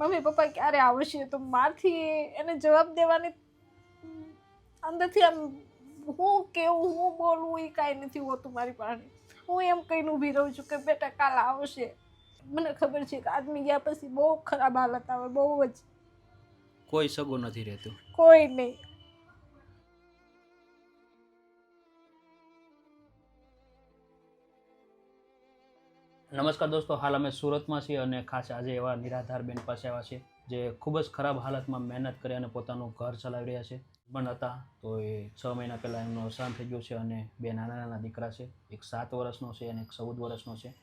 Mummy papa ક્યારે આવશે? તો મારથી એને જવાબ દેવાની અંદરથી આમ હું કેવું હું બોલવું એ કાંઈ નથી હોતું મારી પાસે. હું એમ કહીને ઊભી રહું છું કે બેટા કાલ આવશે. મને ખબર છે કે આદમી ગયા પછી બહુ ખરાબ હાલત આવે બહુ જ. કોઈ સગો નથી રહેતું. કોઈ નહીં. નમસ્કાર દોસ્તો, હાલ અમે સુરતમાં છીએ અને ખાસ આજે એવા નિરાધાર બેન પાસે આવ્યા છે જે ખૂબ જ ખરાબ હાલતમાં મહેનત કરી અને પોતાનું ઘર ચલાવી રહ્યા છે. પણ હતા, તો એ છ મહિના પહેલાં એમનું અવસાન થઈ ગયું છે અને બે નાના નાના દીકરા છે, એક સાત વર્ષનો છે અને એક ચૌદ વર્ષનો છે.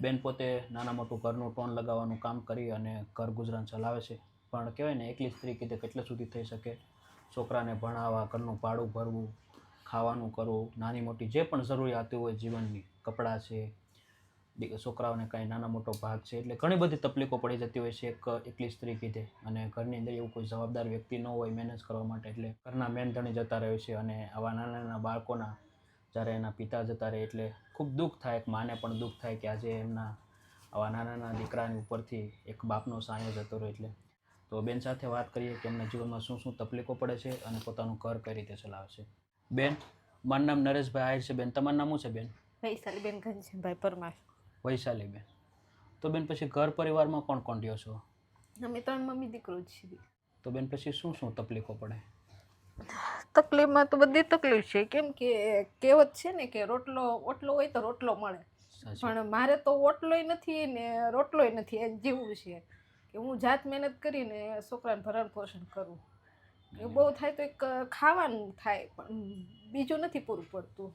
બેન પોતે નાના મોટું ઘરનું ટોન લગાવવાનું કામ કરી અને ઘર ગુજરાન ચલાવે છે. પણ કહેવાય ને, એકલી સ્ત્રી કીધે કેટલે સુધી થઈ શકે? છોકરાને ભણાવવા, ઘરનું ભાડું ભરવું, ખાવાનું કરવું, નાની મોટી જે પણ જરૂરિયાતો હોય જીવનની, કપડાં છે છોકરાઓને કાંઈ નાના મોટો ભાગ છે એટલે ઘણી બધી તકલીફો પડી જતી હોય છે એક એકલી સ્ત્રી કીધે અને ઘરની અંદર એવું કોઈ જવાબદાર વ્યક્તિ ન હોય મેનેજ કરવા માટે એટલે ઘરના મેન ધણી જતા રહે છે અને આવા નાના નાના બાળકોના જ્યારે એના પિતા જતા રહે એટલે ખૂબ દુઃખ થાય, એક માને પણ દુઃખ થાય કે આજે એમના આવા નાના નાના દીકરાની ઉપરથી એક બાપનો સાયો જતો રહ્યો એટલે. તો બેન સાથે વાત કરીએ કે એમના જીવનમાં શું શું તકલીફો પડે છે અને પોતાનું ઘર કઈ રીતે ચલાવે છે. બેન, મારું નામ નરેશભાઈ આહિર છે. બેન, તમારું નામ શું છે બેન? વૈશાલી બેન ઘનશ્યામભાઈ પરમાર. વૈશાલી બેન. તો બેન પછી ઘર પરિવારમાં કોણ કોણ રહ્યો છો? અમે ત્રણ મમ્મી દીકરો છીએ. તો બેન પછી શું શું તકલીફો પડે? તકલીફમાં તો બધી તકલીફ છે. કેમ કે કહેવત છે ને કે રોટલો ઓટલો હોય તો રોટલો મળે. પણ મારે તો ઓટલોય નથી ને રોટલોય નથી એ જેવું છે કે હું જાત મહેનત કરીને છોકરાને ભરણ પોષણ કરું. એ બહુ થાય તો એક ખાવાનું થાય પણ બીજું નથી પૂરું પડતું.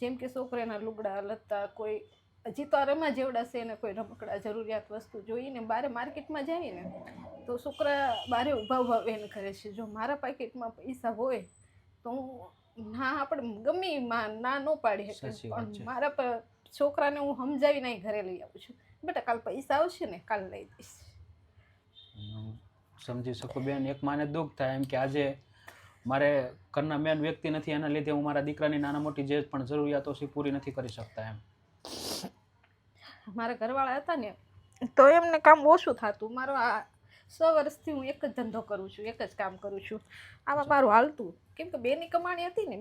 જેમ કે છોકરાના લુગડા લત્તા કોઈ હજી તો આ રમા જેવડાશે એને કોઈ રમકડા જરૂરિયાત વસ્તુ જોઈને બારે માર્કેટમાં જઈએ ને તો છોકરા બારે ઊભા ઊભા વેન કરે છે. જો મારા પાકેટમાં પૈસા હોય તો હું ના આપણે ગમે ઈ માં ના ન પાડી શકે. પણ મારા પર છોકરાને હું સમજાવીને અહીં ઘરે લઈ આવું છું. બેટા કાલ પૈસા આવશે ને કાલ લઈ દઈશ. સમજી શકું બેન. એક માને દુઃખ થાય એમ કે આજે મારે ઘરના મેન વ્યક્તિ નથી એના લીધે હું મારા દીકરાની નાના મોટી જે પણ જરૂરિયાતો છે પૂરી નથી કરી શકતા એમ. મારા ઘરવાળા હતા ને તો એમને કામ ઓછું થતું. મારો આ સો વર્ષથી હું એક જ ધંધો કરું છું એક જ કામ કરું છું. આમાં મારું હાલતું. કેમ કે બેની કમાણી હતી ને.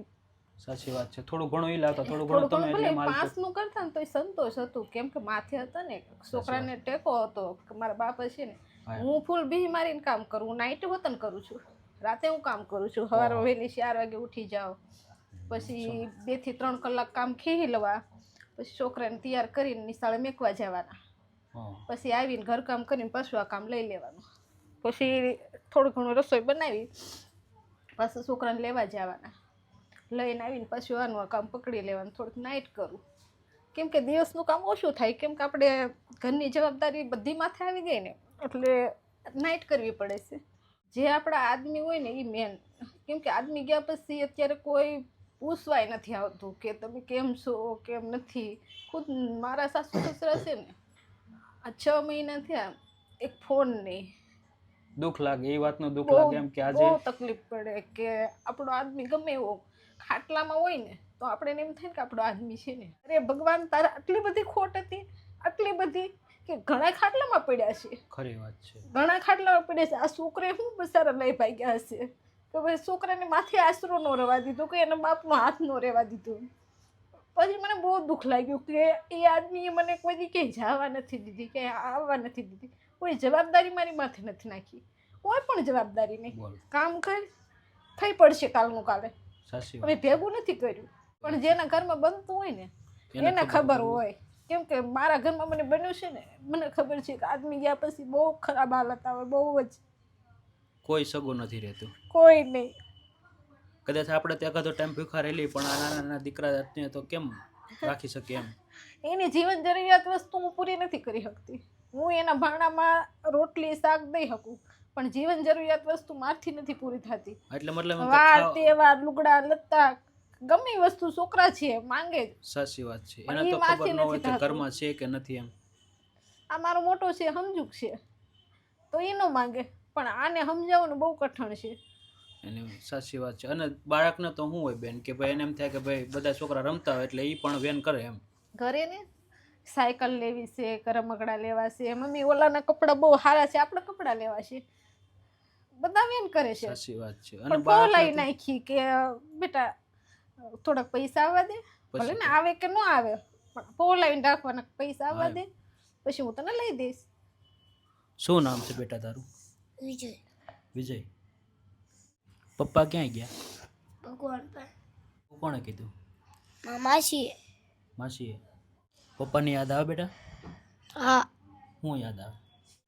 સાચી વાત છે. થોડું ઘણું ઈ લાવતા થોડું ઘણું તમે એટલે માલ પાંચનું કરતા ને તોય સંતોષ હતું. કેમ કે માથે હતા ને છોકરાને ટેકો હતો કે મારા બાપ છે ને હું. ફૂલ બી મારીને કામ કરું. હું નાઇટ વતન કરું છું. રાતે હું કામ કરું છું. સવારે વાહ. વહેલી ચાર વાગે ઉઠી જાઓ. પછી બેથી ત્રણ કલાક કામ ખેહી લેવા. પછી છોકરાને તૈયાર કરીને નિશાળે મેકવા જવાના. પછી આવીને ઘરકામ કરીને પાછું આ કામ લઈ લેવાનું. પછી થોડું ઘણું રસોઈ બનાવી પાછું છોકરાને લેવા જવાના. લઈને આવીને પાછું આનું આ કામ પકડી લેવાનું થોડુંક નાઇટ કરું. કેમ કે દિવસનું કામ ઓછું થાય કેમ કે આપણે ઘરની જવાબદારી બધી માથે આવી ગઈ ને એટલે નાઇટ કરવી પડે છે. જે આપણા આદમી હોય ને એ મેન કેમ કે આદમી ગયા પછી અત્યારે કોઈ પૂછવાય નથી આવતું કે તમે કેમ છો કેમ નથી. ખુદ મારા સાસુ સસરા છે ને આ છ મહિના થયા એક ફોન નહીં દુઃખ લાગે એ વાતનો દુઃખ લાગે એમ કે આજે બહુ તકલીફ પડે કે આપણો આદમી ગમે એવો ખાટલામાં હોય ને તો આપણે એમ થાય કે આપણો આદમી છે ને. અરે ભગવાન તારા આટલી બધી ખોટ હતી આટલી બધી કે ઘણા ખાટલામાં પડ્યા છે. ખરી વાત છે. ઘણા ખાટલામાં પડ્યા છે. આ છોકરે શું બસારા લઈ ભાગ્યા હશે? કે ભાઈ છોકરાને માથે આશરો ન રહેવા દીધો કે એના બાપનો હાથ ન રહેવા દીધો. પછી મને બહુ દુઃખ લાગ્યું કે એ આદમીએ મને કોઈ દી ક્યાંય જવા નથી દીધી કે આવવા નથી દીધી. કોઈ જવાબદારી મારી માથે નથી નાખી. કોઈ પણ જવાબદારી નહીં. કામ કર થઈ પડશે કાલનું કાલે. હવે ભેગું નથી કર્યું. પણ જેના ઘરમાં બનતું હોય ને એને ખબર હોય. કેમ કે મારા ઘરમાં મને બન્યું છે ને મને ખબર છે કે આદમી ગયા પછી બહુ ખરાબ હાલત આવે બહુ જ કોઈ સગું નથી રહેતું. કોઈ નહીં. કદાચ આપણે ત્યાં અગાધો તો ટાઈમ ભૂખા રહેલી પણ આ નાના નાના દીકરા અત્યારે તો કેમ રાખી શકીએ એમ? એની જીવન જરૂરિયાત વસ્તુ હું પૂરી નથી કરી શકતી. હું એના ભાણામાં રોટલી શાક દઈ શકું પણ જીવન જરૂરિયાત વસ્તુ મારથી નથી પૂરી થતી. એટલે મતલબ વાર તહેવાર લુગડા લત્તા ગમે વસ્તુ છોકરા છે માંગે જ. સાચી વાત છે. એને તો ખબર ન હોય કે ઘરમાં છે કે નથી એમ. આ મારો મોટો છે સમજુક છે. તો એ ન માંગે. પણ આને સમજાવવાનું બહુ કઠણ છે. એની સાચી વાત છે. અને બાળકને તો શું હોય બેન કે ભાઈ એને એમ થાય કે ભાઈ બધા છોકરા રમતા હોય એટલે એ પણ વેન કરે એમ. ઘરે ને? સાયકલ લેવી છે કે રમકડા લેવા છે મમ્મી ઓલાના કપડાં બહુ સારા છે આપણે કપડાં લેવા છે. બધા વેન કરે છે. સાચી વાત છે. અને બાળક નાખી કે બેટા થોડાક પૈસા આવવા દે. ભલે ને આવે કે ન આવે પણ પોલાવીને રાખવાના પૈસા આવવા દે પછી હું તને લઈ દઈશ. શું નામ છે બેટા તારું? વિજય. વિજય. પપ્પા ક્યાંય ગયા? ભગવાન પર. કોણે કીધું? માસીએ. માસીએ. પપ્પાની યાદ આવે બેટા? હા. હું યાદ આવે?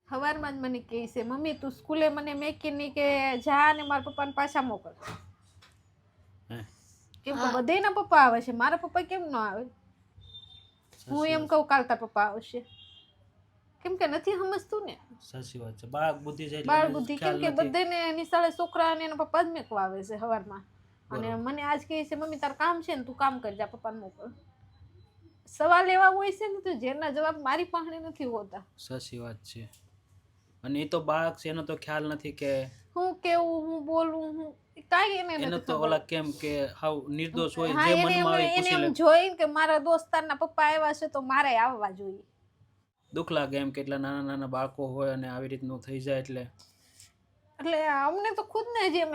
સવારમાં જ મને કહે છે મમ્મી તું સ્કૂલે મને મેકીની કે જા ને મારા પપ્પાને પાછા મોકલ. હે? કેમ કે બધેના પપ્પા આવે છે. મારા પપ્પા કેમ ન આવે? હું એમ કહું કાલ તાર પપ્પા આવશે. કેમ કે નથી સમજતું ને. સાચી વાત છે. બાળક બુદ્ધિ છે બાળ બુદ્ધિ કેમ કે. બધાને નિશાળે છોકરા અને એના પપ્પા જ મેકવા આવે છે સવારમાં. અને મને આજ કહે છે મમ્મી તાર કામ છે ને તું કામ કરજા પપ્પાને મોકલ. સવાલ એવા હોય છે ને તો જેના જવાબ મારી પાસે નથી હોતા. સાચી વાત છે. અને એ તો બાળક છે એનો તો ખ્યાલ નથી કે હું કેવું હું બોલું હું કાંઈ એને એનો તો ઓલા કેમ કે હાવ નિર્દોષ હોય જે મનમાં આવે એને પૂછી લે. જોઈને કે મારા દોસ્તારના પપ્પા આવ્યા છે તો મારે આવવા જોઈએ. દુઃખ લાગે એમ કેટલા નાના નાના બાળકો હોય અને આવી રીતનું થઈ જાય એટલે. એટલે અમને તો ખુદને જેમ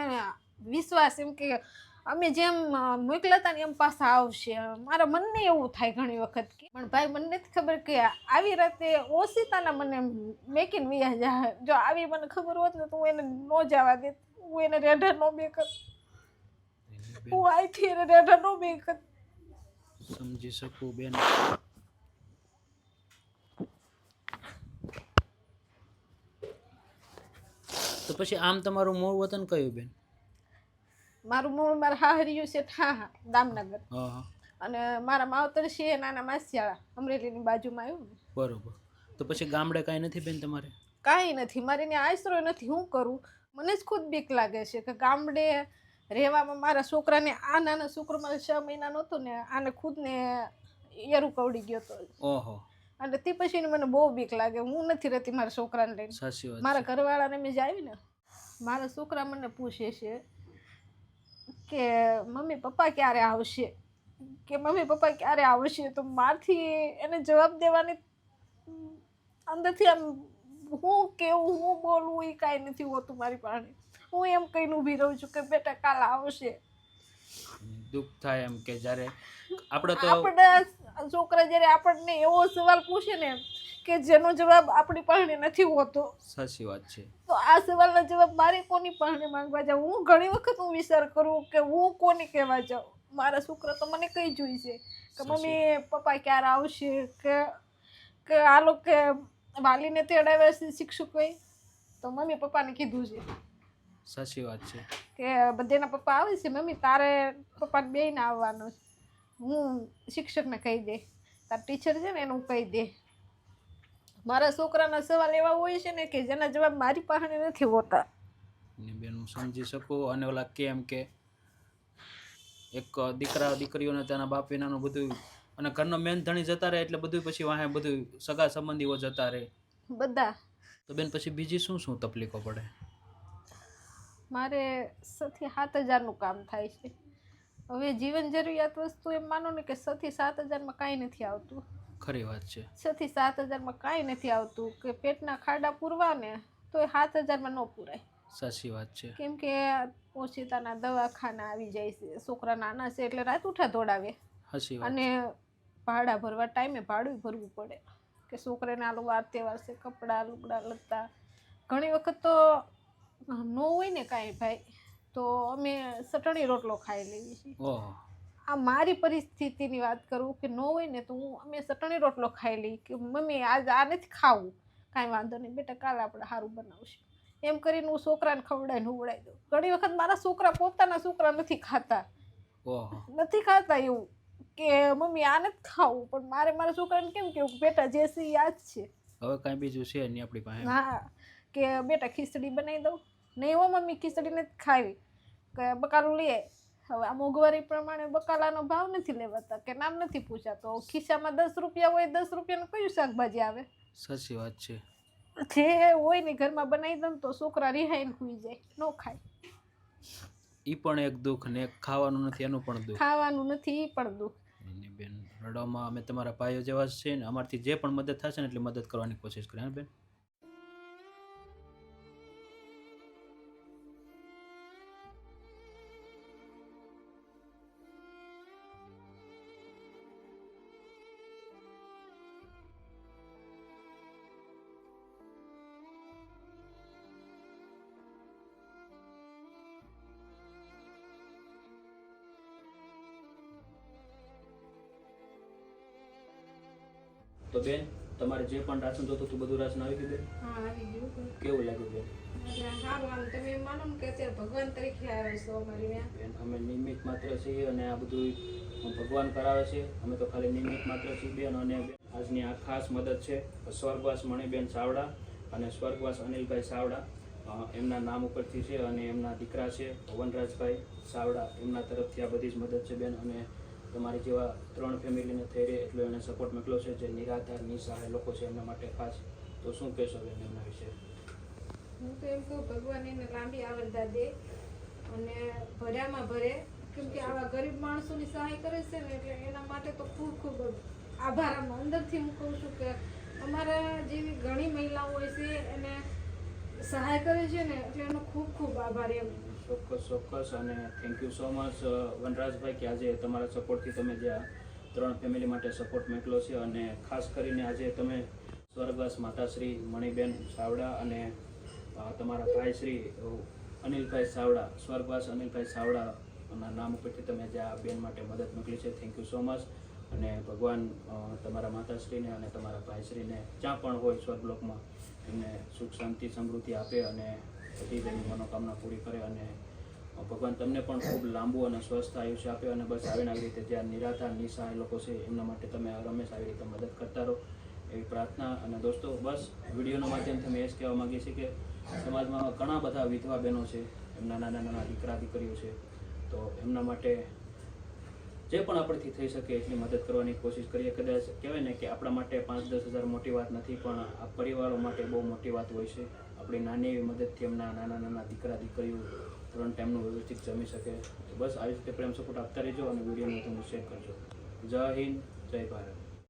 વિશ્વાસ એમ કે અમે જેમ હતા ને એમ પાછા આવશે. મારા મનને એવું થાય ઘણી વખત કે. પણ ભાઈ મને નથી ખબર કે આવી રાતે ઓશિતાના મને મેકિન વયા જા. જો આવી મને ખબર હોત ને તો હું એને ન જવા દેત. હું એને રેઢા ન કર હું આઈથી એને રેઢા ન કર સમજી શકું બેન. તો પછી આમ તમારું મૂળ વતન કયું બેન? મારું મૂળ મારા હાહરિયું છે ઠાહા દામનગર. હા દામનગર અને મારા માવતર છે નાના માસિયાળા અમરેલીની બાજુમાં આવ્યું ને. બરોબર. તો પછી ગામડે કાંઈ નથી બેન તમારે? કાંઈ નથી મારે એને આશરો નથી હું કરું? મને જ ખુદ બીક લાગે છે કે ગામડે રહેવામાં મારા છોકરાને આ નાના છોકરો મારે છ મહિનાનો હતો ને આને ખુદને એરું કવડી ગયો હતો ઓહો. અને તે પછી મને બહુ બીક લાગે. હું નથી રહેતી મારા છોકરાને લઈને. સાચી વાત મારા ઘરવાળાને મેં જાવી ને. મારા છોકરા મને પૂછે છે કે મમ્મી પપ્પા ક્યારે આવશે? કે મમ્મી પપ્પા ક્યારે આવશે? તો મારથી એને જવાબ દેવાની અંદરથી આમ હું કેવું હું બોલવું એ કાંઈ નથી હોતું મારી પાસે. હું એમ કહીને ઊભી રહું છું કે બેટા કાલ આવશે. દુઃખ થાય એમ કે જ્યારે આપણે તો આપણા છોકરા જ્યારે આપણને એવો સવાલ પૂછે ને કે જેનો જવાબ આપણી પાસે નથી હોતો. સાચી વાત છે. તો આ સવાલનો જવાબ મારે કોની પાસે માંગવા જાઉં? હું ઘણી વખત હું વિચાર કરું કે હું કોને કહેવા જાઉં? મારા છોકરા તો મને કઈ જોઈશે કે મમ્મી પપ્પા ક્યારે આવશે? કે કે આ લોકો વાલીને તેડાવ્યા છે શિક્ષકોએ? તો મમ્મી પપ્પાને કીધું છે સાચી વાત છે. કે બધાના પપ્પા આવે છે મમ્મી તારે પપ્પાને બેહીને આવવાનું છે. હું શિક્ષકને કહી દે તાર ટીચર છે ને એનું કહી દે. મારા છોકરાના સવાલ એવા હોય છે ને કે જેના જવાબ મારી પાસે નથી હોતા. ને બેન હું સમજી શકું અને ઓલા કેમ કે એક દીકરા દીકરીઓને તેના બાપ વિનાનું બધું અને ઘરનો મેન ધણી જતા રહે એટલે બધું પછી વાહે બધું સગા સંબંધીઓ જતા રહે. બધા. તો બેન પછી બીજી શું શું તકલીફો પડે? મારે સથી સાત હજારનું કામ થાય છે. હવે જીવન જરૂરિયાત વસ્તુ એમ માનો ને કે છથી સાત હજારમાં કાંઈ નથી આવતું. ખરી વાત છે. છથી સાત હજારમાં કાંઈ નથી આવતું કે પેટના ખાડા પૂરવા ને તો એ સાત હજારમાં ન પૂરાય. સાચી વાત છે. કેમ કે ઓછીતાના દવાખાના આવી જાય છે છોકરા નાના છે એટલે રાત ઉઠા દોડાવે. અને ભાડા ભરવા ટાઈમે ભાડું ભરવું પડે. કે છોકરાને આલું વાર તહેવાર છે કપડાં લુગડા લત્તા ઘણી વખત તો ન હોય ને કાંઈ ભાઈ. તો અમે ચટણી રોટલો ખાઈ લઈએ છીએ. આ મારી પરિસ્થિતિની વાત કરું કે ન હોય ને તો હું અમે ચટણી રોટલો ખાઈ લઈ કે મમ્મી આજ આ નથી ખાવું. કાંઈ વાંધો નહીં બેટા કાલે આપણે સારું બનાવશું. એમ કરીને હું છોકરાને ખવડાવીને ઉવડાવી દઉં. ઘણી વખત મારા છોકરા પોતાના છોકરા નથી ખાતા. નથી ખાતા એવું કે મમ્મી આ નથી ખાવું. પણ મારે મારા છોકરાને કેમ કેવું બેટા જે છે યાદ છે. હવે કાંઈ બીજું છે નહીં આપણી પાસે. હા કે બેટા ખીચડી બનાવી દઉં. નહીં હો મમ્મી ખીચડી નથી ખાવી. કે બકાલું લઈએ હવે આ મોંઘવારી પ્રમાણે બકાલાનો ભાવ નથી લેવાતા કે નામ નથી પૂછાતો. ખિસ્સામાં દસ રૂપિયા હોય દસ રૂપિયાનું કયું શાકભાજી આવે? સાચી વાત છે. જે હોય ને ઘરમાં બનાવી દઉં તો છોકરા રિહાઈને ખુઈ જાય ન ખાય. એ પણ એક દુઃખ ને ખાવાનું નથી એનું પણ દુઃખ. ખાવાનું નથી ઈ પણ દુઃખ. એની બેન રડવામાં અમે તમારા ભાઈઓ જેવા છે ને અમારથી જે પણ મદદ થશે ને એટલી મદદ કરવાની કોશિશ કરીએ બેન? તો બેન તમારે જે પણ રાશન જોતું હતું બધું રાશન આવી ગયું બેન? હા આવી ગયું કેવું લાગ્યું બેન? એટલે સારું આમ તમે એમ માનો ને કે અત્યારે ભગવાન તરીકે આવે છો અમારી બેન અમે નિમિત્ત માત્ર છીએ અને આ બધું ભગવાન કરાવે છે. અમે તો ખાલી નિમિત્ત માત્ર છીએ બેન અને આજની આ ખાસ મદદ છે સ્વર્ગવાસ મણિબેન સાવડા અને સ્વર્ગવાસ અનિલભાઈ સાવડા. એમના નામ ઉપરથી છે અને એમના દીકરા છે વનરાજભાઈ સાવડા. એમના તરફથી આ બધી જ મદદ છે બેન અને તમારી જેવા ત્રણ ફેમિલીને થઈ રહે એટલો એને સપોર્ટ મોકલો છે. જે નિરાધાર, નિસહાય લોકો છે એમના માટે ખાસ. તો શું કહેશો બેન એમના વિશે? હું તો એમ કહું, ભગવાન એને લાંબી આવરદા દે અને ભર્યામાં ભરે. કેમ કે આવા ગરીબ માણસોની સહાય કરે છે ને એટલે એના માટે તો ખૂબ ખૂબ આભાર. આમ અંદરથી હું કહું છું કે અમારા જેવી ઘણી મહિલાઓ હોય છે એને સહાય કરે છે ને એટલે એનો ખૂબ ખૂબ આભાર એમ. ચોક્કસ ચોક્કસ. અને થેન્ક યુ સો મચ વનરાજભાઈ, કે આજે તમારા સપોર્ટથી તમે જે ત્રણ ફેમિલી માટે સપોર્ટ મોકલો છે. અને ખાસ કરીને આજે તમે સ્વર્ગવાસ માતાશ્રી મણિબેન સાવડા અને તમારા ભાઈ શ્રી અનિલભાઈ સાવડા, સ્વર્ગવાસ અનિલભાઈ સાવડા ના નામ ઉપરથી તમે જે આ બેન માટે મદદ મોકલી છે. થેન્ક યુ સો મચ અને ભગવાન તમારા માતાશ્રીને અને તમારા ભાઈશ્રીને જ્યાં પણ હોય સ્વર્ગલોકમાં એમને સુખ, શાંતિ, સમૃદ્ધિ આપે અને બધી જ મનોકામના પૂરી કરે અને ભગવાન તમને પણ ખૂબ લાંબુ અને સ્વસ્થ આયુષ્ય આપે અને બસ આવીને આવી રીતે જ્યાં નિરાધાર, નિસહાય લોકો છે, એમના માટે તમે રમેશ આવી રીતે મદદ કરતા રહો એવી પ્રાર્થના અને દોસ્તો, બસ વિડીયોના માધ્યમથી અમે એ જ કહેવા માગીએ છીએ કે સમાજમાં ઘણા બધા વિધવા બહેનો છે, એમના નાના નાના દીકરા દીકરીઓ છે, તો એમના માટે જે પણ આપણેથી થઈ શકે એટલી મદદ કરવાની કોશિશ કરીએ. કદાચ કહેવાય ને કે આપણા માટે પાંચ દસ હજાર મોટી વાત નથી, પણ આ પરિવારો માટે બહુ મોટી વાત હોય છે. આપણી નાની એવી મદદથી એમના નાના નાના દીકરા, દીકરીઓ ત્રણ ટાઈમનું વ્યવસ્થિત જમી શકે. તો બસ, આવી રીતે પ્રેમ સપોર્ટ આપતા રહેજો અને વિડીયોને તમે શેર કરજો. જય હિન્દ, જય ભારત.